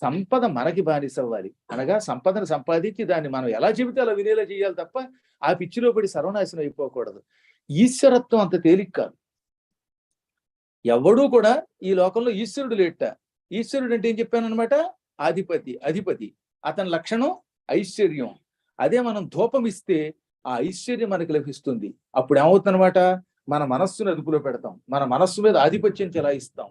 సంపద మనకి బానిస అవ్వాలి. అనగా సంపదను సంపాదించి దాన్ని మనం ఎలా చెబితే అలా వినేలా చేయాలి తప్ప ఆ పిచ్చిలో పడి సర్వనాశనం అయిపోకూడదు. ఈశ్వరత్వం అంత తేలిక కాదు. ఎవడూ కూడా ఈ లోకంలో ఈశ్వరుడు లేట. ఈశ్వరుడు అంటే ఏం చెప్పాను అనమాట ఆధిపతి అధిపతి. అతని లక్షణం ఐశ్వర్యం. అదే మనం ధూపం ఇస్తే ఆ ఐశ్వర్యం మనకు లభిస్తుంది. అప్పుడు ఏమవుతుందన్నమాట మన మనస్సును అదుపులో పెడతాం. మన మనస్సు మీద ఆధిపత్యం చెలాయిస్తాం.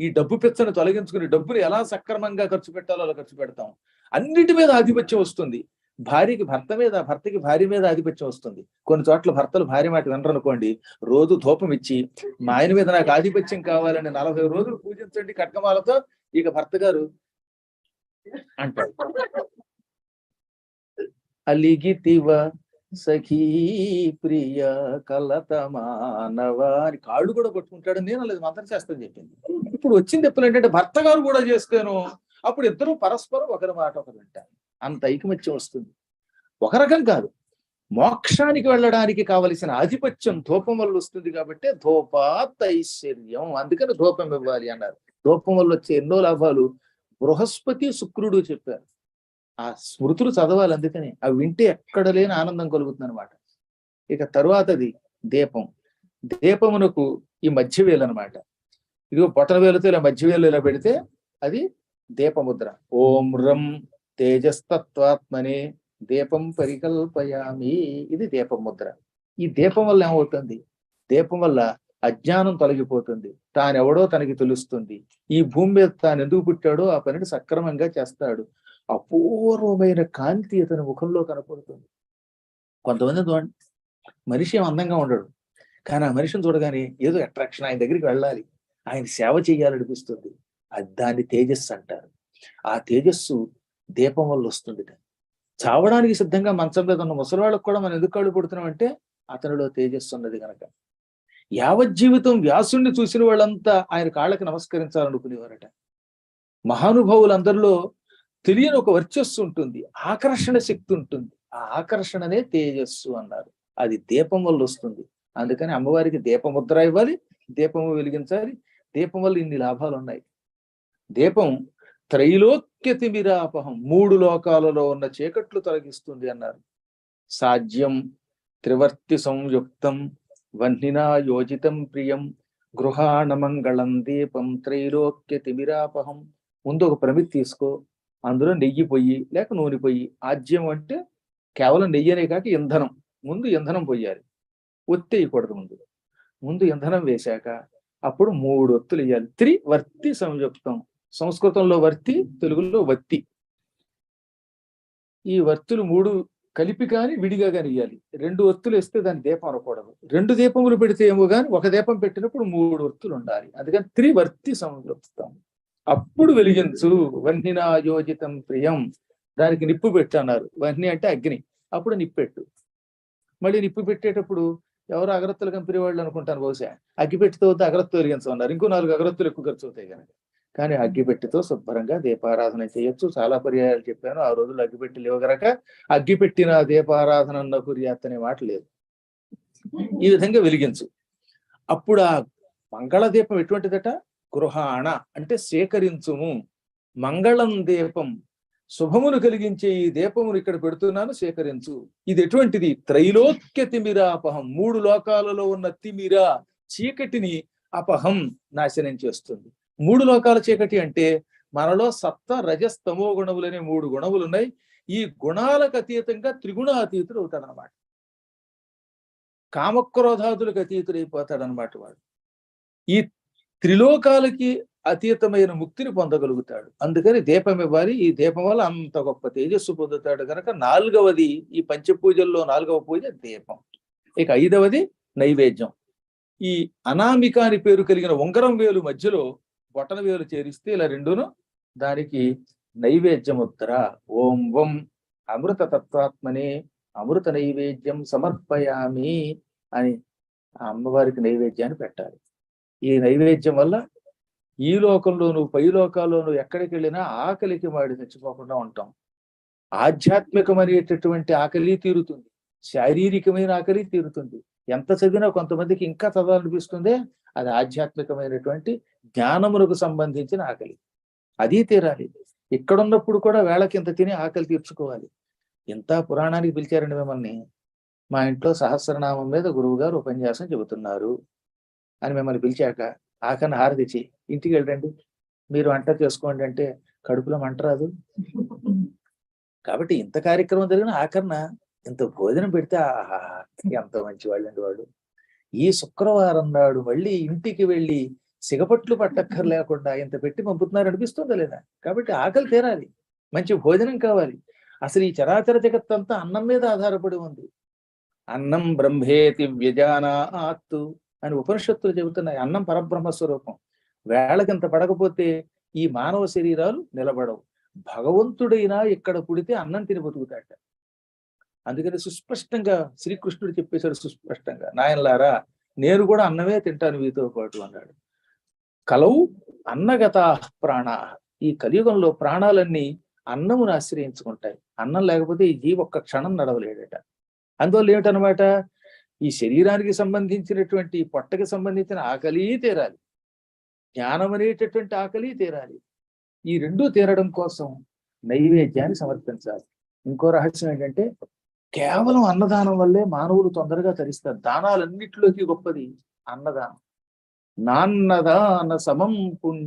ఈ డబ్బు పిచ్చను తొలగించుకుని డబ్బులు ఎలా సక్రమంగా ఖర్చు పెట్టాలో అలా ఖర్చు పెడతాం. అన్నిటి మీద ఆధిపత్యం వస్తుంది. భార్యకి భర్త మీద భర్తకి భార్య మీద ఆధిపత్యం వస్తుంది. కొన్ని చోట్ల భర్తలు భార్య మాట వినరనుకోండి రోజు ధూపం ఇచ్చి మా ఆయన మీద నాకు ఆధిపత్యం కావాలని నలభై రోజులు పూజించండి కట్కమాలతో ఇక భర్త గారు అంటారు. అలిగితివ సఖీ ప్రియ కలత మానవారి కాళ్ళు కూడా కొట్టుకుంటాడు. నేను లేదు మంత్రశాస్త్రం చెప్పింది. ఇప్పుడు వచ్చింది ఎప్పుడు ఏంటంటే భర్త గారు కూడా చేస్తాను అప్పుడు ఇద్దరు పరస్పరం ఒకరి మాట ఒకరు వింటారు. అంత ఐకమత్యం వస్తుంది. ఒక రకం కాదు. మోక్షానికి వెళ్ళడానికి కావలసిన ఆధిపత్యం ధూపం వల్ల వస్తుంది కాబట్టి ధూపాత్ ఐశ్వర్యం అందుకని ధూపం ఇవ్వాలి అన్నారు. ధూపం వల్ల వచ్చే ఎన్నో లాభాలు బృహస్పతి శుక్రుడు చెప్పారు. ఆ స్మృతులు చదవాలి అందుకని. అవి వింటే ఎక్కడ లేని ఆనందం కలుగుతుంది అనమాట ఇక తరువాతది దీపం. దీపమునకు ఈ మధ్యవేలు అనమాట ఇదిగో బొటన వేలుతో ఇలా మధ్యవేలు ఇలా పెడితే అది దీపముద్ర. ఓం రం తేజస్తత్వాత్మనే దీపం పరికల్పయామి. ఇది దీపముద్ర. ఈ దీపం వల్ల ఏమవుతుంది? దీపం వల్ల అజ్ఞానం తొలగిపోతుంది. తానెవడో తనకి తెలుస్తుంది. ఈ భూమి మీద తాను ఎందుకు పుట్టాడో ఆ పనిని సక్రమంగా చేస్తాడు. అపూర్వమైన కాంతి అతని ముఖంలో కనపడుతుంది. కొంతమంది చూడండి మనిషి అందంగా ఉండడు. కానీ ఆ మనిషిని చూడగానే ఏదో అట్రాక్షన్ ఆయన దగ్గరికి వెళ్ళాలి. ఆయన సేవ చేయాలనిపిస్తుంది. అది దాన్ని తేజస్సు అంటారు. ఆ తేజస్సు దీపం వల్ల వస్తుంది చావడానికి సిద్ధంగా మంచం మీద ఉన్న ముసలివాళ్ళకు కూడా మనం ఎందుకు కళ్ళు పుడుతున్నాం అంటే అతనిలో తేజస్సు ఉన్నది కనుక యావజ్జీవితం వ్యాసుణ్ణి చూసిన వాళ్ళంతా ఆయన కాళ్ళకి నమస్కరించాలనుకునేవారట. మహానుభావులందరిలో తెలియని ఒక వర్చస్సు ఉంటుంది ఆకర్షణ శక్తి ఉంటుంది. ఆ ఆకర్షణనే తేజస్సు అన్నారు. అది దీపం వల్ల వస్తుంది. అందుకని అమ్మవారికి దీపముద్ర ఇవ్వాలి దీపము వెలిగించాలి. దీపం వల్ల ఇన్ని లాభాలు ఉన్నాయి. దీపం త్రైలోక్య తిమిరాపహం మూడు లోకాలలో ఉన్న చీకట్లు తొలగిస్తుంది అన్నారు. సాధ్యం త్రివర్తి సంయుక్తం వన్నినా యోజితం ప్రియం గృహాణమంగళం దీపం త్రైలోక్య తిమిరాపహం ముందు ఒక ప్రమితి తీసుకో. అందులో నెయ్యి పొయ్యి లేక నూనె పొయ్యి ఆజ్యం అంటే కేవలం నెయ్యి అనే కాక ఇంధనం. ముందు ఇంధనం పొయ్యాలి. ఒత్తేయకూడదు ముందు. ముందు ఇంధనం వేశాక అప్పుడు మూడు ఒత్తులు వేయాలి. త్రి వర్తి సంయుక్తం సంస్కృతంలో వర్తి తెలుగులో వత్తి. ఈ వర్తులు మూడు కలిపి కానీ విడిగా కానీ ఇవ్వాలి రెండు ఒత్తులు వేస్తే దాని దీపం అనకూడదు. రెండు దీపములు పెడితే ఏమో కానీ ఒక దీపం పెట్టినప్పుడు మూడు ఒత్తులు ఉండాలి. అందుకని త్రివర్తి సంయుక్తం అప్పుడు వెలిగించు. వహ్నినాయోజితం ప్రియం. దానికి నిప్పు పెట్టు అన్నారు. వహ్ని అంటే అగ్ని. అప్పుడు నిప్పెట్టు మళ్ళీ నిప్పు పెట్టేటప్పుడు ఎవరు అగరత్తులు కంపెనీ వాళ్ళు అనుకుంటాను బహుశా. అగ్గిపెట్టితో వద్ద అగరత్తు వెలిగించమన్నారు. ఇంకో నాలుగు అగరత్తులు ఎక్కువ ఖర్చు అవుతాయి కనుక. కానీ అగ్గిపెట్టితో శుభ్రంగా దీపారాధన చేయొచ్చు. చాలా పర్యాయాలు చెప్పాను. ఆ రోజులు అగ్గిపెట్టి లేవు గనక అగ్గిపెట్టిన దీపారాధన అన్న కుర్యాత్ అనే మాట లేదు. ఈ విధంగా వెలిగించు. అప్పుడు ఆ మంగళ దీపం ఎటువంటిదట? గృహాణ అంటే సేకరించుము. మంగళం దీపం శుభమును కలిగించే ఈ దీపమును ఇక్కడ పెడుతున్నాను సేకరించు. ఇది ఎటువంటిది? త్రైలోక్య తిమిరాపహం. మూడు లోకాలలో ఉన్న తిమిర చీకటిని అపహం నాశనం చేస్తుంది. మూడు లోకాల చీకటి అంటే మనలో సప్త రజస్తమో గుణములు గుణములనే మూడు గుణములు ఉన్నాయి. ఈ గుణాలకు అతీతంగా త్రిగుణాతీతుడు అవుతాడు అనమాట కామక్రోధాదులకు అతీతుడైపోతాడు అనమాట వాడు. ఈ త్రిలోకాలకి అతీతమైన ముక్తిని పొందగలుగుతాడు. అందుకని దీపం ఇవ్వాలి. ఈ దీపం వల్ల అంత గొప్ప తేజస్సు పొందుతాడు. కనుక నాలుగవది ఈ పంచపూజల్లో నాలుగవ పూజ దీపం. ఇక ఐదవది నైవేద్యం. ఈ అనామిక అని పేరు కలిగిన ఉంగరం వేలు మధ్యలో బొటన వేలు చేరిస్తే ఇలా రెండును దానికి నైవేద్యముద్ర. ఓం వం అమృత తత్వాత్మనే అమృత నైవేద్యం సమర్పయామి అని ఆ అమ్మవారికి నైవేద్యాన్ని పెట్టాలి. ఈ నైవేద్యం వల్ల ఈ లోకంలోను పై లోకాల్లోను ఎక్కడికి వెళ్ళినా ఆకలికి వాడి తెచ్చిపోకుండా ఉంటాం. ఆధ్యాత్మికమైనటువంటి ఆకలి తీరుతుంది. శారీరకమైన ఆకలి తీరుతుంది. ఎంత చదివినా కొంతమందికి ఇంకా చదవాలనిపిస్తుంది అది ఆధ్యాత్మికమైనటువంటి జ్ఞానమునకు సంబంధించిన ఆకలి. అది తీరాలి. ఇక్కడున్నప్పుడు కూడా వేళకి ఇంత తిని ఆకలి తీర్చుకోవాలి. ఇంత పురాణానికి పిలిచారండి మిమ్మల్ని. మా ఇంట్లో సహస్రనామం మీద గురువు గారు ఉపన్యాసం చెబుతున్నారు. అని మిమ్మల్ని పిలిచాక ఆకని హారతిచ్చి ఇంటికి వెళ్ళండి. మీరు వంట చేసుకోండి అంటే కడుపులో మంట రాదు. కాబట్టి ఇంత కార్యక్రమం జరిగిన ఆఖరిన ఇంత భోజనం పెడితే ఆహా ఎంత మంచి వాళ్ళండి వాడు. ఈ శుక్రవారం నాడు మళ్ళీ ఇంటికి వెళ్ళి సిగపట్లు పట్టక్కర్ లేకుండా ఇంత పెట్టి పంపుతున్నారు అనిపిస్తుందా లేదా? కాబట్టి ఆకలి తీరాలి. మంచి భోజనం కావాలి. అసలు ఈ చరాచర జగత్తంతా అన్నం మీద ఆధారపడి ఉంది. అన్నం బ్రహ్మేతి వ్యజానాత్తు. అని ఉపనిషత్తులు చెబుతున్నాయి. అన్నం పరబ్రహ్మ స్వరూపం. వేళకింత పడకపోతే ఈ మానవ శరీరాలు నిలబడవు. భగవంతుడైనా ఇక్కడ పుడితే అన్నం తిని బతుకుతాట అందుకని సుస్పష్టంగా శ్రీకృష్ణుడు చెప్పేశాడు సుస్పష్టంగా. నాయనలారా నేను కూడా అన్నమే తింటాను మీతో పాటు అన్నాడు. కలవు అన్నగత ప్రాణ. ఈ కలియుగంలో ప్రాణాలన్నీ అన్నమును ఆశ్రయించుకుంటాయి. అన్నం లేకపోతే ఈ జీవి ఒక్క క్షణం నడవలేడట. అందువల్ల ఏమిటనమాట? ఈ శరీరానికి సంబంధించినటువంటి పొట్టకి సంబంధించిన ఆకలి తీరాలి. జ్ఞానం అనేటటువంటి ఆకలి తీరాలి. ఈ రెండు తీరడం కోసం నైవేద్యాన్ని సమర్పించాలి. ఇంకో రహస్యం ఏంటంటే కేవలం అన్నదానం వల్లే మానవులు తొందరగా తరిస్తారు. దానాలన్నిటిలోకి గొప్పది అన్నదానం. నాన్నదాన సమం పుణ్య